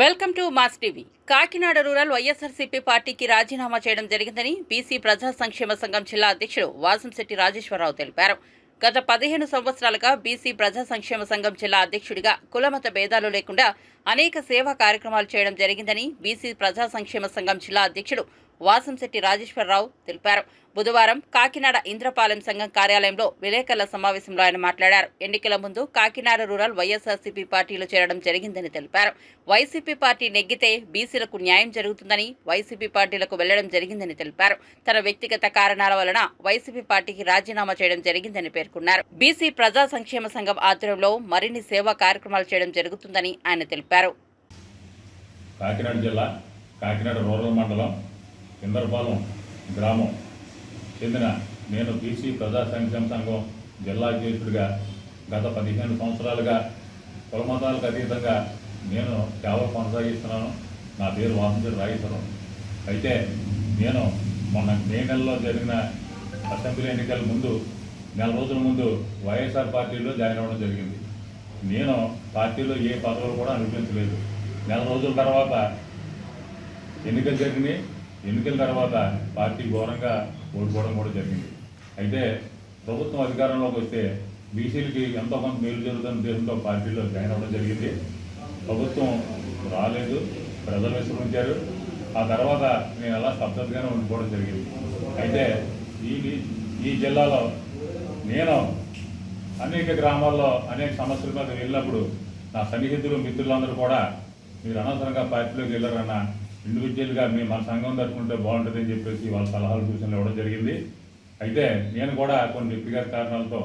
Welcome to Mass TV. Kakinada rural YSRCP పార్టీకి రాజీనామా చేయడం జరిగిందని బీసీ ప్రజా సంక్షేమ సంఘం జిల్లా అధ్యక్షుడు వాసంశెట్టి రాజేశ్వరరావు తెలిపారు. గత పదిహేను సంవత్సరాలుగా బీసీ ప్రజా సంక్షేమ సంఘం జిల్లా అధ్యక్షుడిగా కులమత భేదాలు లేకుండా అనేక సేవా కార్యక్రమాలు చేయడం జరిగిందని బీసీ ప్రజా సంక్షేమ సంఘం జిల్లా అధ్యక్షుడు వాసంశెట్టి రాజేశ్వరరావు తెలిపారు. బుధవారం కాకినాడ ఇంద్రపాలెం సంఘం కార్యాలయంలో విలేకరుల సమావేశంలో ఆయన మాట్లాడారు. ఎన్నికల ముందు కాకినాడ రూరల్ వైఎస్ఆర్సీపీ పార్టీలో చేరడం జరిగిందని తెలిపారు. వైసీపీ పార్టీ నెగ్గితే బీసీలకు న్యాయం జరుగుతుందని వైసీపీ పార్టీలకు వెళ్ళడం జరిగిందని తెలిపారు. తన వ్యక్తిగత కారణాల వలన వైసీపీ పార్టీకి రాజీనామా చేయడం జరిగిందని పేర్కొన్నారు. బీసీ ప్రజా సంక్షేమ సంఘం ఆధ్వర్యంలో మరిన్ని సేవా కార్యక్రమాలు చేయడం జరుగుతుందని ఆయన తెలిపారు. కాకినాడ జిల్లా కాకినాడ రూరల్ మండలం కిందరపాలెం గ్రామం చెందిన నేను బీసీ ప్రజా సంక్షేమ సంఘం జిల్లా అధ్యక్షుడిగా గత పదిహేను సంవత్సరాలుగా కులమతాలకు అతీతంగా నేను సేవలు కొనసాగిస్తున్నాను. నా పేరు వాసంతి రాజేశ్వరం అయితే నేను మొన్న మే నెలలో జరిగిన అసెంబ్లీ ఎన్నికల ముందు నెల రోజుల ముందు వైఎస్ఆర్ పార్టీలో జాయిన్ అవ్వడం జరిగింది. నేను పార్టీలో ఏ పదవులు కూడా అనిపించలేదు నెల రోజుల తర్వాత ఎన్నికలు జరిగినాయి. ఎన్నికల తర్వాత పార్టీ ఘోరంగా ఓడిపోవడం కూడా జరిగింది. అయితే ప్రభుత్వం అధికారంలోకి వస్తే బీసీలకి ఎంతో కొంత మేలు జరుగుతున్న ఉద్దేశంతో పార్టీలో జాయిన్ అవ్వడం జరిగింది. ప్రభుత్వం రాలేదు ప్రజలు విశ్రమించారు. ఆ తర్వాత నేను అలా స్తబ్దతగానే ఉండిపోవడం జరిగింది. అయితే ఈ ఈ జిల్లాలో నేను అనేక గ్రామాల్లో అనేక సమస్యల మీద వెళ్ళినప్పుడు నా సన్నిహితులు మిత్రులందరూ కూడా మీరు అనవసరంగా పార్టీలోకి వెళ్ళారన్న ఇండివిజువల్గా మీ మన సంఘం తట్టుకుంటే బాగుంటుంది అని చెప్పేసి వాళ్ళ సలహాలు సూచనలు ఇవ్వడం జరిగింది. అయితే నేను కూడా కొన్ని వ్యక్తిగత కారణాలతో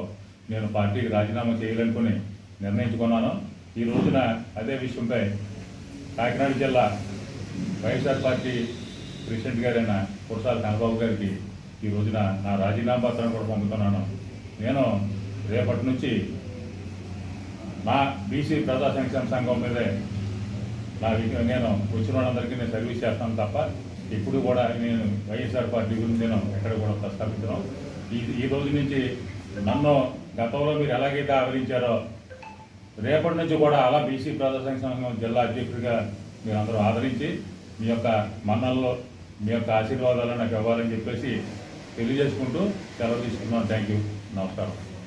నేను పార్టీకి రాజీనామా చేయాలనుకుని నిర్ణయించుకున్నాను. ఈ రోజున అదే విషయంపై కాకినాడ జిల్లా వైఎస్ఆర్ పార్టీ ప్రెసిడెంట్ గారైన కురసాల కనబాబు గారికి ఈ రోజున నా రాజీనామా పత్రం కూడా పంపుతున్నాను. నేను రేపటి నుంచి మా బీసీ ప్రజా సంక్షేమ సంఘం మీదే నా వి- నేను వచ్చిన వాళ్ళందరికీ నేను సర్వీస్ చేస్తాను తప్ప ఇప్పుడు కూడా నేను వైఎస్ఆర్ పార్టీ గురించి నేను ఎక్కడ కూడా ప్రస్తావించడం ఈ ఈ రోజు నుంచి నన్ను గతంలో మీరు ఎలాగైతే ఆదరించారో రేపటి నుంచి కూడా అలా బీసీ ప్రజా సంఘం జిల్లా అధ్యక్షుడిగా మీరు అందరూ ఆదరించి మీ యొక్క మన్నల్లో మీ యొక్క ఆశీర్వాదాలు నాకు ఇవ్వాలని చెప్పేసి తెలియజేసుకుంటూ సెలవు తీసుకున్నాను థ్యాంక్ యూ. నమస్కారం.